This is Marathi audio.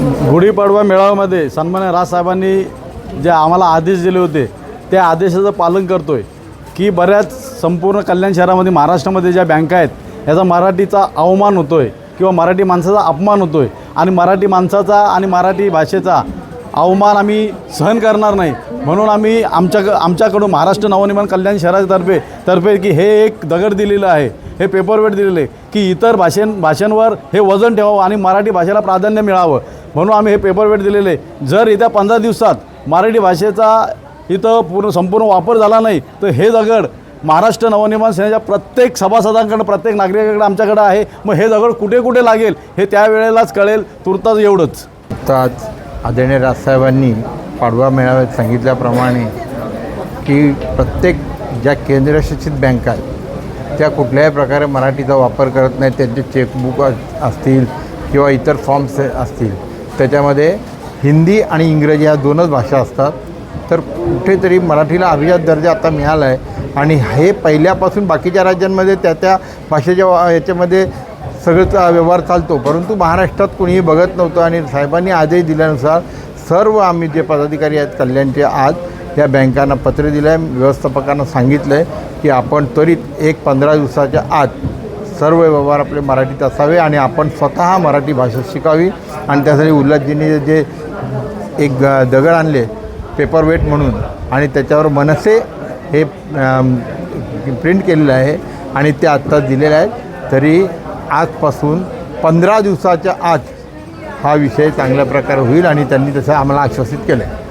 गुढीपाडवा मेळाव्यामध्ये सन्मान्य राजसाहेबांनी जे आम्हाला आदेश दिले होते त्या आदेशाचं पालन करतो आहे की बऱ्याच संपूर्ण कल्याण शहरामध्ये महाराष्ट्रामध्ये ज्या बँका आहेत याचा मराठीचा अवमान होतो आहे किंवा मराठी माणसाचा अपमान होतो आहे आणि मराठी माणसाचा आणि मराठी भाषेचा अवमान आम्ही सहन करणार नाही. म्हणून आम्ही आमच्या आमच्याकडून महाराष्ट्र नवनिर्माण कल्याण शहरातर्फे तर्फे की हे एक दगड दिलेलं आहे हे पेपरवेट दिलेलं आहे की इतर भाषें भाषांवर हे वजन ठेवावं आणि मराठी भाषेला प्राधान्य मिळावं. म्हणून आम्ही हे पेपरवेट दिलेले. आहे. जर येत्या पंधरा दिवसात मराठी भाषेचा इथं पूर्ण संपूर्ण वापर झाला नाही तर हे दगड महाराष्ट्र नवनिर्माण सेनेच्या प्रत्येक सभासदांकडं प्रत्येक नागरिकाकडे आमच्याकडं आहे. मग हे दगड कुठे कुठे लागेल हे त्यावेळेलाच कळेल. तुर्ताच एवढंच. तर आज आदरणीय राजसाहेबांनी पाडवा मेळाव्यात सांगितल्याप्रमाणे की प्रत्येक ज्या केंद्रशासित बँका आहेत त्या कुठल्याही प्रकारे मराठीचा वापर करत नाहीत. त्यांचे चेकबुक असतील किंवा इतर फॉर्म्स असतील. त्याच्यामध्ये हिंदी आणि इंग्रजी ह्या दोनच भाषा असतात. तर कुठेतरी मराठीला अभिजात दर्जा आता मिळाला आहे आणि हे पहिल्यापासून बाकीच्या राज्यांमध्ये त्या त्या भाषेच्या याच्यामध्ये सगळंच व्यवहार चालतो. परंतु महाराष्ट्रात कोणीही बघत नव्हतं आणि साहेबांनी आदेश दिल्यानुसार सर्व आम्ही जे पदाधिकारी आहेत कल्याणचे आज या बँकांना पत्र दिलं आहे व्यवस्थापकांना सांगितलं आहे की आपण त्वरित एक पंधरा दिवसाच्या आत सर्व व्यवहार आपले मराठीत असावे आणि आपण स्वतः मराठी भाषा शिकावी. आणि त्यासाठी उल्हासजींनी जे एक दगड आणले पेपरवेट म्हणून आणि त्याच्यावर मनसे हे प्रिंट केलेलं आहे आणि ते आत्ताच दिलेले आहेत. तरी आजपासून पंधरा दिवसाच्या आत हा विषय चांगल्या प्रकारे होईल आणि त्यांनी तसं आम्हाला आश्वासित केलं आहे